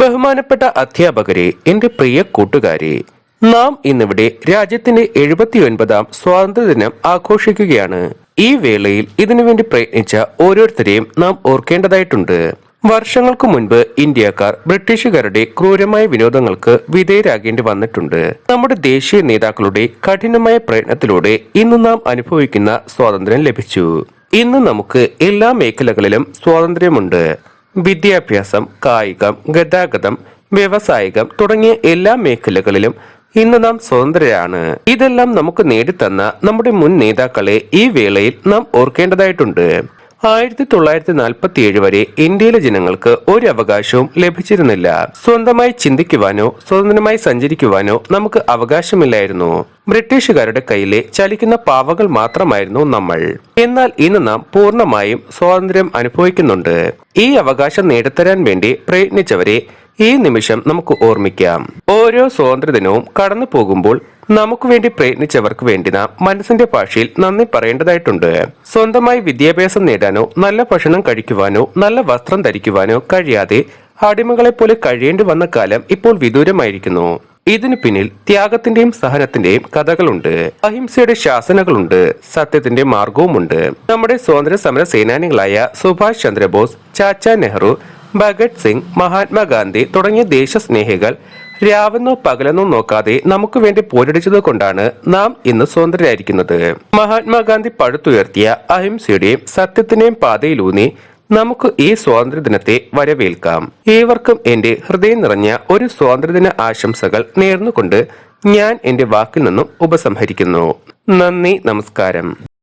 ബഹുമാനപ്പെട്ട അധ്യാപകരെ എന്റെ പ്രിയ കൂട്ടുകാരെ നാം ഇന്നിവിടെ രാജ്യത്തിന്റെ എഴുപത്തിയൊൻപതാം സ്വാതന്ത്ര്യദിനം ആഘോഷിക്കുകയാണ്. ഈ വേളയിൽ ഇതിനുവേണ്ടി പ്രയത്നിച്ച ഓരോരുത്തരെയും നാം ഓർക്കേണ്ടതായിട്ടുണ്ട്. വർഷങ്ങൾക്ക് മുൻപ് ഇന്ത്യക്കാർ ബ്രിട്ടീഷുകാരുടെ ക്രൂരമായ വിനോദങ്ങൾക്ക് വിധേയരാകേണ്ടി വന്നിട്ടുണ്ട്. നമ്മുടെ ദേശീയ നേതാക്കളുടെ കഠിനമായ പ്രയത്നത്തിലൂടെ ഇന്ന് നാം അനുഭവിക്കുന്ന സ്വാതന്ത്ര്യം ലഭിച്ചു. ഇന്ന് നമുക്ക് എല്ലാ മേഖലകളിലും സ്വാതന്ത്ര്യമുണ്ട്. വിദ്യാഭ്യാസം കായികം ഗതാഗതം വ്യവസായികം തുടങ്ങിയ എല്ലാ മേഖലകളിലും ഇന്ന് നാം സ്വതന്ത്രരാണ്. ഇതെല്ലാം നമുക്ക് നേടിത്തന്ന നമ്മുടെ മുൻ നേതാക്കളെ ഈ വേളയിൽ നാം ഓർക്കേണ്ടതായിട്ടുണ്ട്. ആയിരത്തി തൊള്ളായിരത്തി നാൽപ്പത്തി ഏഴ് വരെ ഇന്ത്യയിലെ ജനങ്ങൾക്ക് ഒരു അവകാശവും ലഭിച്ചിരുന്നില്ല. സ്വന്തമായി ചിന്തിക്കുവാനോ സ്വതന്ത്രമായി സഞ്ചരിക്കുവാനോ നമുക്ക് അവകാശമില്ലായിരുന്നു. ബ്രിട്ടീഷുകാരുടെ കയ്യിലെ ചലിക്കുന്ന പാവകൾ മാത്രമായിരുന്നു നമ്മൾ. എന്നാൽ ഇന്ന് നാം പൂർണമായും സ്വാതന്ത്ര്യം അനുഭവിക്കുന്നുണ്ട്. ഈ അവകാശം നേടിത്തരാൻ വേണ്ടി പ്രയത്നിച്ചവരെ ഈ നിമിഷം നമുക്ക് ഓർമ്മിക്കാം. ഓരോ സ്വാതന്ത്ര്യ ദിനവും കടന്നു പോകുമ്പോൾ നമുക്ക് വേണ്ടി പ്രയത്നിച്ചവർക്ക് വേണ്ടി നാം മനസ്സിന്റെ ഭാഷയിൽ നന്ദി പറയേണ്ടതായിട്ടുണ്ട്. സ്വന്തമായി വിദ്യാഭ്യാസം നേടാനോ നല്ല ഭക്ഷണം കഴിക്കുവാനോ നല്ല വസ്ത്രം ധരിക്കുവാനോ കഴിയാതെ അടിമകളെ പോലെ കഴിയേണ്ടി വന്ന കാലം ഇപ്പോൾ വിദൂരമായിരിക്കുന്നു. ഇതിനു പിന്നിൽ ത്യാഗത്തിന്റെയും സഹനത്തിന്റെയും കഥകളുണ്ട്. അഹിംസയുടെ ശാസനകളുണ്ട്. സത്യത്തിന്റെ മാർഗവുമുണ്ട് നമ്മുടെ സ്വാതന്ത്ര്യ സമര സേനാനികളായ സുഭാഷ് ചന്ദ്രബോസ് ചാച്ച നെഹ്റു ഭഗത് സിംഗ് മഹാത്മാഗാന്ധി തുടങ്ങിയ ദേശസ്നേഹികൾ രാവെന്നോ പകലെന്നോ നോക്കാതെ നമുക്ക് വേണ്ടി പോരടിച്ചത് കൊണ്ടാണ് നാം ഇന്ന് സ്വതന്ത്രരായിരിക്കുന്നത്. മഹാത്മാഗാന്ധി പടുത്തുയർത്തിയ അഹിംസയുടെയും സത്യത്തിന്റെയും പാതയിലൂന്നി നമുക്ക് ഈ സ്വാതന്ത്ര്യ ദിനത്തെ വരവേൽക്കാം. ഏവർക്കും എന്റെ ഹൃദയം നിറഞ്ഞ ഒരു സ്വാതന്ത്ര്യദിന ആശംസകൾ നേർന്നുകൊണ്ട് ഞാൻ എന്റെ വാക്കിൽ നിന്നും ഉപസംഹരിക്കുന്നു. നന്ദി നമസ്കാരം.